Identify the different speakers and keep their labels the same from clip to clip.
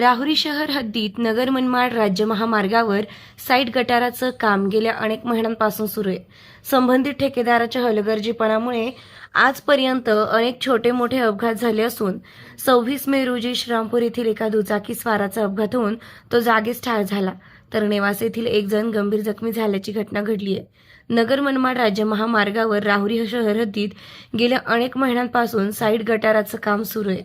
Speaker 1: राहुरी शहर हद्दीत नगर मनमाड राज्य महामार्गावर साईट गटाराचं काम गेल्या अनेक महिन्यांपासून सुरू आहे. संबंधित ठेकेदाराच्या हलगर्जीपणामुळे आजपर्यंत अनेक छोटे मोठे अपघात झाले असून सव्वीस मे रोजी श्रीरामपूर येथील एका दुचाकी स्वाराचा अपघात होऊन तो जागीच ठार झाला. तर नेवास येथील एक जण गंभीर जखमी झाल्याची घटना घडली आहे. नगर मनमाड राज्य महामार्गावर राहुरी शहर हद्दीत गेल्या अनेक महिन्यांपासून साईट गटाराचं काम सुरू आहे.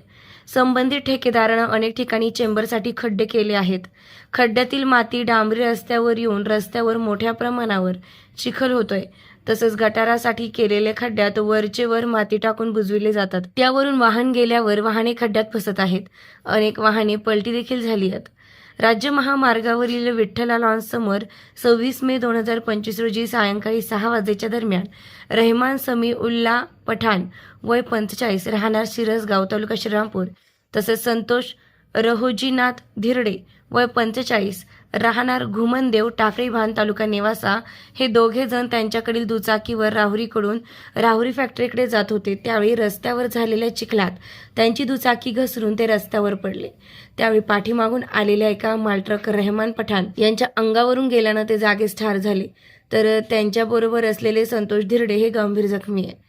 Speaker 1: संबंधित ठेकेदारानं अनेक ठिकाणी चेंबरसाठी खड्डे केले आहेत. खड्ड्यातील माती डांबरी रस्त्यावर येऊन रस्त्यावर मोठ्या प्रमाणावर चिखल होतोय. तसंच गटारासाठी केलेल्या खड्ड्यात वरचे वर माती टाकून बुजविले जातात. त्यावरून वाहन गेल्यावर वाहने खड्ड्यात फसत आहेत. अनेक वाहने पलटी देखील झाली आहेत. राज्य महामार्गावरील विठ्ठला लॉन्समोर सव्वीस मे दोन हजार पंचवीस रोजी सायंकाळी सहा वाजेच्या दरम्यान रहमान समी उल्ला पठाण वय पंचेचाळीस राहणार शिरसगाव तालुका श्रीरामपूर. तसेच संतोष रहोजीनाथ धिरडे वय पंचेचाळीस राहणार घुमनदेव टाकळी भान तालुका नेवासा हे दोघे जण त्यांच्याकडील दुचाकीवर राहुरीकडून राहुरी फॅक्टरीकडे जात होते. त्यावेळी रस्त्यावर झालेल्या चिखलात त्यांची दुचाकी घसरून ते रस्त्यावर पडले. त्यावेळी पाठीमागून आलेल्या एका मालट्रक रहमान पठाण यांच्या अंगावरून गेल्यानं ते जागेच ठार झाले. तर त्यांच्याबरोबर असलेले संतोष धिरडे हे गंभीर जखमी आहे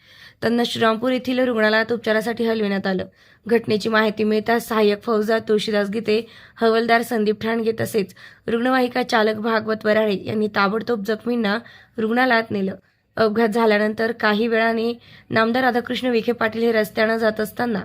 Speaker 1: त्यांना श्रीरामपूर येथील रुग्णालयात उपचारासाठी हलविण्यात आलं. घटनेची माहिती मिळताच सहाय्यक फौजदार तुळशीदास गीते हवलदार संदीप ठाणगे तसेच रुग्णवाहिका चालक भागवत वराळे यांनी ताबडतोब जखमींना रुग्णालयात नेलं. अपघात झाल्यानंतर काही वेळाने नामदार राधाकृष्ण विखे पाटील हे रस्त्यानं जात असताना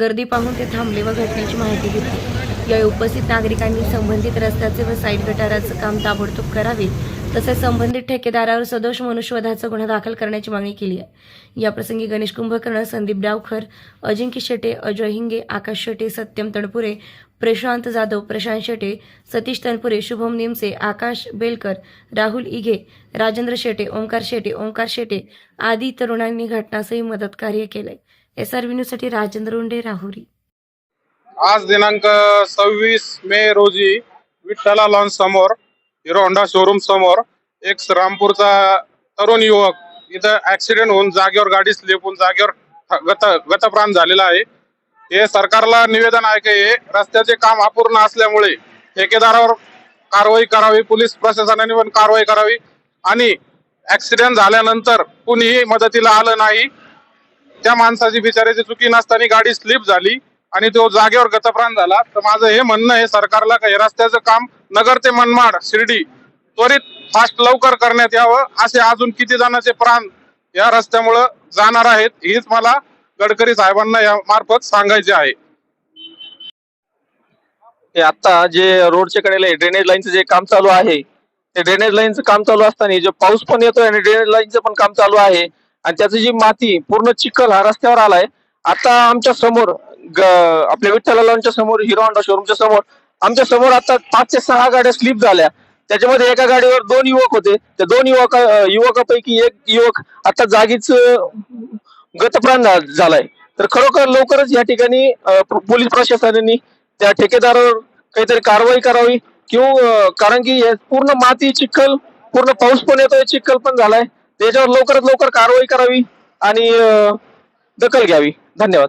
Speaker 1: गर्दी पाहून ते थांबले व घटनेची माहिती घेतली. यावेळी उपस्थित नागरिकांनी संबंधित रस्त्याचे व साईड गटाराचं काम ताबडतोब करावे तसेच संबंधित ठेकेदारावर सदोष मनुष्यवधाचा गुन्हा दाखल करण्याची मागणी केली आहे. याप्रसंगी गणेश कुंभकर्ण संदीप डावखर अजिंक्य शेटे अजय हिंगे आकाश शेटे सत्यम तणपुरे प्रशांत जाधव प्रशांत शेटे सतीश तनपुरे शुभम निमसे आकाश बेलकर राहुल इघे राजेंद्र शेटे ओंकार शेटे ओंकार शेटे आदी तरुणांनी घटनासही मदत कार्य केलंय. एस आर न्यूजसाठी राजेंद्र उंडे राहुरी.
Speaker 2: आज दिनांक सव्वीस मे रोजी विठ्ठला लॉन्च समोर हिरो होंडा शोरूम समोर एक रामपूरचा तरुण युवक इथं ऍक्सिडेंट होऊन जागेवर गाडी स्लिप होऊन जागेवर ठ- गत गतप्राण झालेला आहे. हे सरकारला निवेदन आहे की हे रस्त्याचे काम अपूर्ण असल्यामुळे ठेकेदारावर कारवाई करावी पोलीस प्रशासनाने पण कारवाई करावी आणि ऍक्सिडेंट झाल्यानंतर कुणीही मदतीला आलं नाही. त्या माणसाची बिचाऱ्याची चुकी नसताना गाडी स्लिप झाली. आणि तो जागेवर गतप्राण झाला. तर माझं हे म्हणणं आहे सरकारला का हे रस्त्याचं काम नगर ते मनमाड शिर्डी त्वरित फास्ट लवकर करण्यात यावं. असे अजून किती जणांचे प्राण या रस्त्यामुळं जाणार आहेत हीच मला गडकरी साहेबांना या मार्फत सांगायचे आहे.
Speaker 3: हे आता जे रोडच्या कडेला ड्रेनेज लाईनचं जे काम चालू आहे ते ड्रेनेज लाईनचं काम चालू असताना जे पाऊस पण येतोय आणि ड्रेनेज लाईनचं पण काम चालू आहे आणि त्याची जी माती पूर्ण चिखल हा रस्त्यावर आलाय आता आमच्यासमोर ग- आपल्या विठ्ठलांच्या समोर हिरो होंडा शोरूमच्या समोर आमच्यासमोर आता पाच ते सहा गाड्या स्लिप झाल्या. त्याच्यामध्ये एका गाडीवर दोन युवक होते. त्या दोन युवक युवकापैकी एक युवक आता जागीच गतप्राण झा- झालाय. तर खरोखर लवकरच या ठिकाणी पोलीस प्रशासनाने त्या ठेकेदारावर काहीतरी कारवाई करावी किंवा कारण की पूर्ण माती चिखल पूर्ण पाऊस पण येतोय चिखल पण झालाय. त्याच्यावर लवकरात लवकर कारवाई करावी आणि दखल घ्यावी. धन्यवाद.